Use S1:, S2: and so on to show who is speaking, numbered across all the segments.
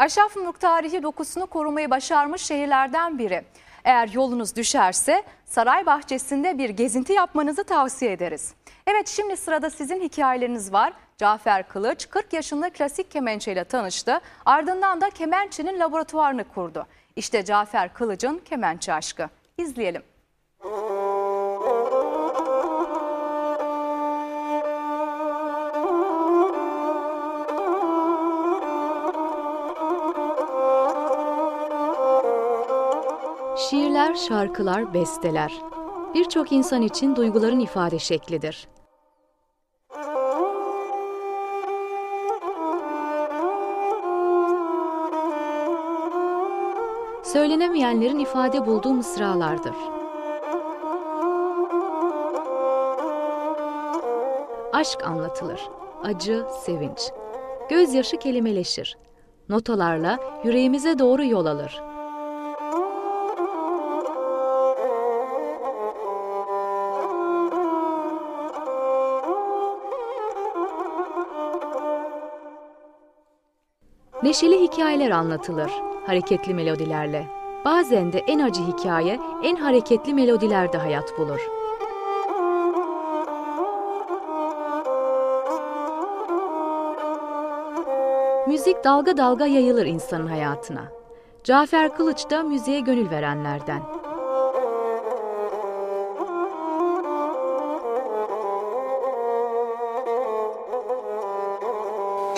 S1: Aşafnuruk tarihi dokusunu korumayı başarmış şehirlerden biri. Eğer yolunuz düşerse saray bahçesinde bir gezinti yapmanızı tavsiye ederiz. Evet şimdi sırada sizin hikayeleriniz var. Cafer Kılıç 40 yaşında klasik kemençeyle tanıştı. Ardından da kemençenin laboratuvarını kurdu. İşte Cafer Kılıç'ın kemençe aşkı. İzleyelim. Şiirler, şarkılar, besteler. Birçok insan için duyguların ifade şeklidir. Söylenemeyenlerin ifade bulduğu mısralardır. Aşk anlatılır, acı, sevinç. Gözyaşı kelimeleşir. Notalarla yüreğimize doğru yol alır. Neşeli hikayeler anlatılır, hareketli melodilerle. Bazen de en acı hikaye, en hareketli melodilerde hayat bulur. Müzik dalga dalga yayılır insanın hayatına. Cafer Kılıç da müziğe gönül verenlerden.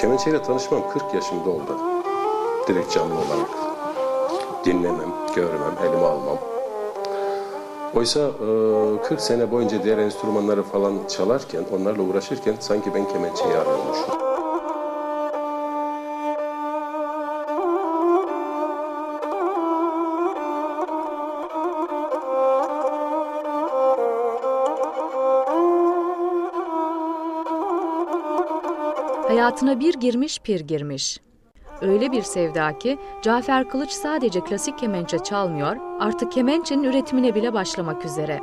S2: Kemençeyle tanışmam 40 yaşımda oldu. Direkt canlı olarak. Dinlemem, görmem, elime almam. Oysa 40 sene boyunca diğer enstrümanları falan çalarken, onlarla uğraşırken sanki ben kemençeyi arıyormuşum.
S1: Hayatına bir girmiş pir girmiş. Öyle bir sevda ki Cafer Kılıç sadece klasik kemençe çalmıyor, artık kemençenin üretimine bile başlamak üzere.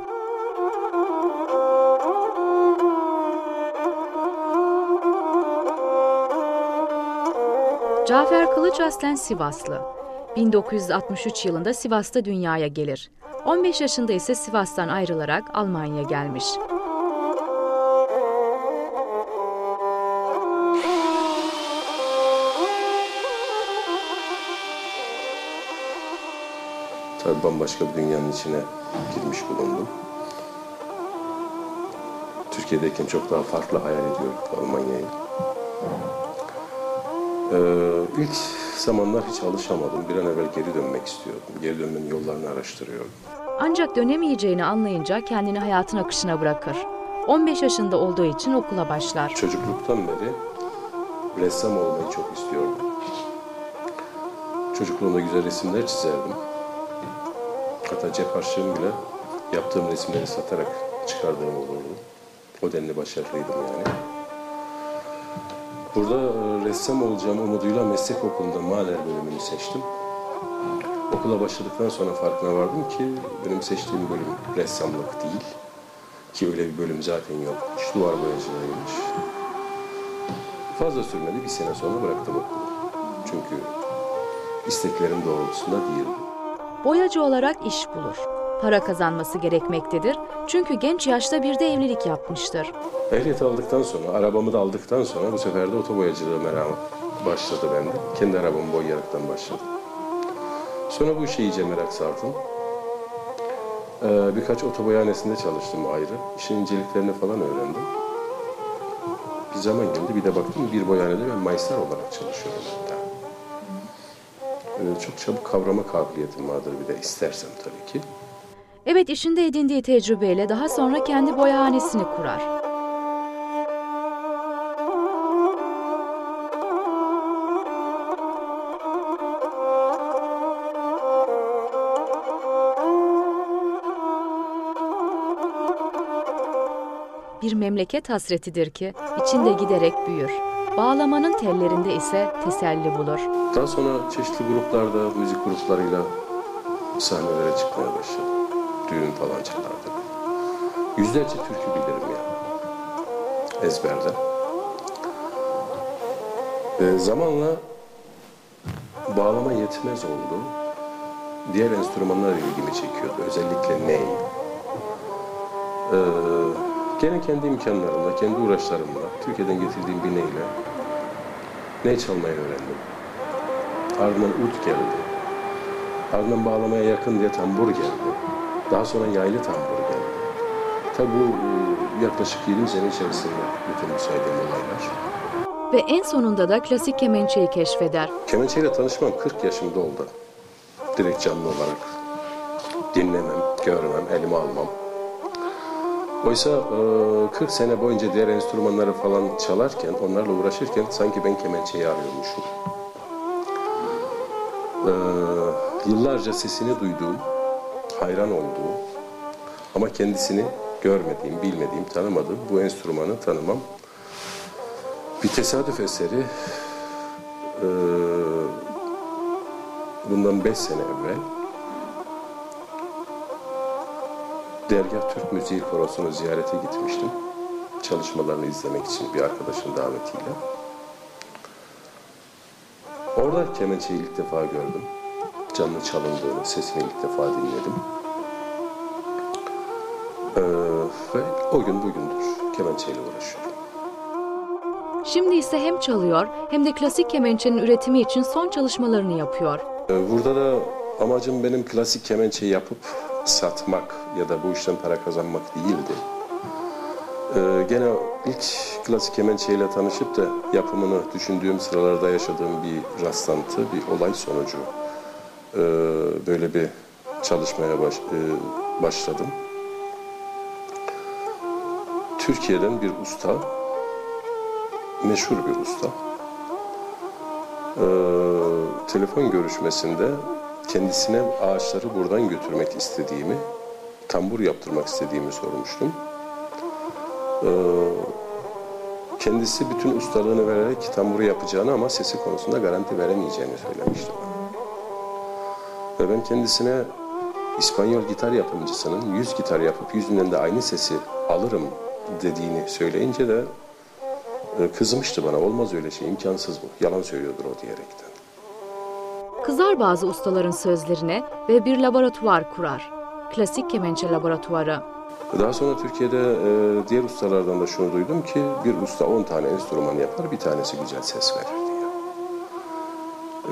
S1: Cafer Kılıç aslen Sivaslı. 1963 yılında Sivas'ta dünyaya gelir. 15 yaşında ise Sivas'tan ayrılarak Almanya'ya gelmiş.
S2: Tabii bambaşka bir dünyanın içine girmiş bulundum. Türkiye'deyken çok daha farklı hayal ediyorduk Almanya'yı. Ee, ilk zamanlar hiç alışamadım. Bir an evvel geri dönmek istiyordum. Geri dönmenin yollarını araştırıyordum.
S1: Ancak dönemeyeceğini anlayınca kendini hayatın akışına bırakır. 15 yaşında olduğu için okula başlar.
S2: Çocukluktan beri ressam olmayı çok istiyordum. Çocukluğumda güzel resimler çizerdim. Hatta cep harçlığımı bile yaptığım resimleri satarak çıkardığım olurdu. O denli başarılıydım yani. Burada e, ressam olacağım umuduyla meslek okulunda maler bölümünü seçtim. Okula başladıktan sonra farkına vardım ki benim seçtiğim bölüm ressamlık değil. Ki öyle bir bölüm zaten yok. İş duvar boyacılığıymış. Fazla sürmedi bir sene sonra bıraktım okulu. Çünkü isteklerim doğrultusunda değildi.
S1: Boyacı olarak iş bulur. Para kazanması gerekmektedir. Çünkü genç yaşta bir de evlilik yapmıştır.
S2: Ehliyet aldıktan sonra, arabamı da aldıktan sonra bu sefer de otoboyacılığı merakı başladı bende. Kendi arabamı boyayaraktan başladım. Sonra bu işe iyice merak sardım. Ee, birkaç otoboyahanesinde çalıştım ayrı. İşin inceliklerini falan öğrendim. Bir zaman geldi bir de baktım bir boyahanede ben maestro olarak çalışıyorum hatta. Ee, çok çabuk kavrama kabiliyetim vardır bir de istersem tabii ki.
S1: Evet işinde edindiği tecrübeyle daha sonra kendi boyahanesini kurar. Bir memleket hasretidir ki içinde giderek büyür. Bağlamanın tellerinde ise teselli bulur.
S2: Daha sonra çeşitli gruplarda, müzik gruplarıyla sahnelere çıkmaya başladım. Düğün falan çalardık. Yüzlerce türkü bilirim ya. Ezberden. Ee, zamanla bağlama yetmez oldu. Diğer enstrümanlar ilgimi çekiyordu. Özellikle ney. Ee, gene kendi imkanlarımla, kendi uğraşlarımla, Türkiye'den getirdiğim bir neyle ney çalmayı öğrendim. Ardından ut geldi. Ardından bağlamaya yakın diye tambur geldi. Daha sonra yaylı tambur geldi. Tabi bu yaklaşık 20 sene içerisinde bütün bu saydığım olaylar.
S1: Ve en sonunda da klasik kemençeyi keşfeder.
S2: Kemençeyle tanışmam 40 yaşımda oldu. Direkt canlı olarak dinlemem, görmem, elime almam. Oysa e, 40 sene boyunca diğer enstrümanları falan çalarken, onlarla uğraşırken sanki ben kemençeyi arıyormuşum. E, yıllarca sesini duyduğum, hayran olduğum ama kendisini görmediğim, bilmediğim, tanımadığım bu enstrümanı tanımam bir tesadüf eseri e, bundan beş sene evvel Dergah Türk Müziği Korosu'nu ziyarete gitmiştim. Çalışmalarını izlemek için bir arkadaşın davetiyle. Orada kemençeyi ilk defa gördüm. Canlı çalındığını, sesini ilk defa dinledim. Ee, ve o gün bugündür kemençeyle uğraşıyorum.
S1: Şimdi ise hem çalıyor hem de klasik kemençenin üretimi için son çalışmalarını yapıyor.
S2: Ee, Burada da amacım benim klasik kemençeyi yapıp satmak ya da bu işten para kazanmak değildi. Ee, gene ilk klasik kemençeyle tanışıp da yapımını düşündüğüm sıralarda yaşadığım bir rastlantı, bir olay sonucu ee, böyle bir çalışmaya baş- e, başladım. Türkiye'den bir usta, meşhur bir usta, ee, telefon görüşmesinde kendisine ağaçları buradan götürmek istediğimi, tambur yaptırmak istediğimi sormuştum. Ee, kendisi bütün ustalığını vererek tamburu yapacağını ama sesi konusunda garanti veremeyeceğini söylemişti. Ve ben kendisine İspanyol gitar yapımcısının 100 gitar yapıp yüzünden de aynı sesi alırım dediğini söyleyince de e, kızmıştı bana. Olmaz öyle şey, imkansız bu. Yalan söylüyordur o diyerekten.
S1: Kızar bazı ustaların sözlerine ve bir laboratuvar kurar. Klasik kemençe laboratuvarı.
S2: Daha sonra Türkiye'de e, diğer ustalardan da şunu duydum ki bir usta 10 tane enstrüman yapar, bir tanesi güzel ses verir diye.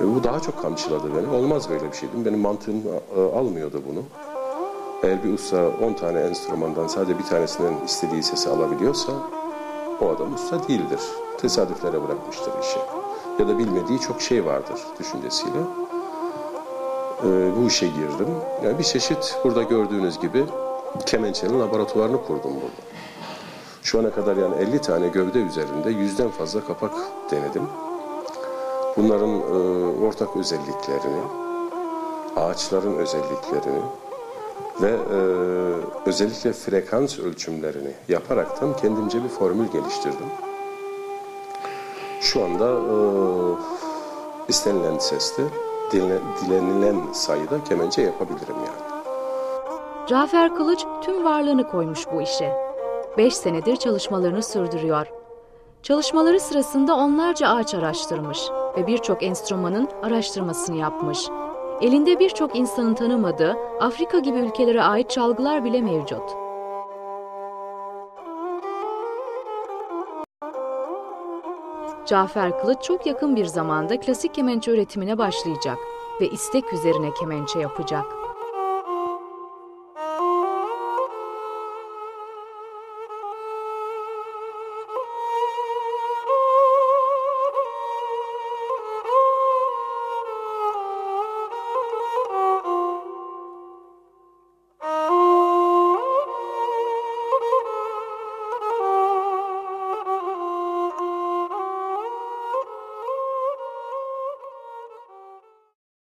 S2: E, bu daha çok kamçıladı beni. Olmaz böyle bir şey. dedim. Benim mantığım e, almıyordu bunu. Eğer bir usta 10 tane enstrümandan sadece bir tanesinden istediği sesi alabiliyorsa o adam usta değildir. Tesadüflere bırakmıştır işi. Ya da bilmediği çok şey vardır düşüncesiyle. E, bu işe girdim. Yani bir çeşit burada gördüğünüz gibi kemençenin laboratuvarını kurdum burada. Şu ana kadar yani 50 tane gövde üzerinde yüzden fazla kapak denedim. Bunların e, ortak özelliklerini, ağaçların özelliklerini ve e, özellikle frekans ölçümlerini yaparaktan kendimce bir formül geliştirdim. Şu anda e, istenilen seste, dilenilen sayıda kemençe yapabilirim yani.
S1: Cafer Kılıç tüm varlığını koymuş bu işe. 5 senedir çalışmalarını sürdürüyor. Çalışmaları sırasında onlarca ağaç araştırmış ve birçok enstrümanın araştırmasını yapmış. Elinde birçok insanın tanımadığı Afrika gibi ülkelere ait çalgılar bile mevcut. Cafer Kılıç çok yakın bir zamanda klasik kemençe üretimine başlayacak ve istek üzerine kemençe yapacak.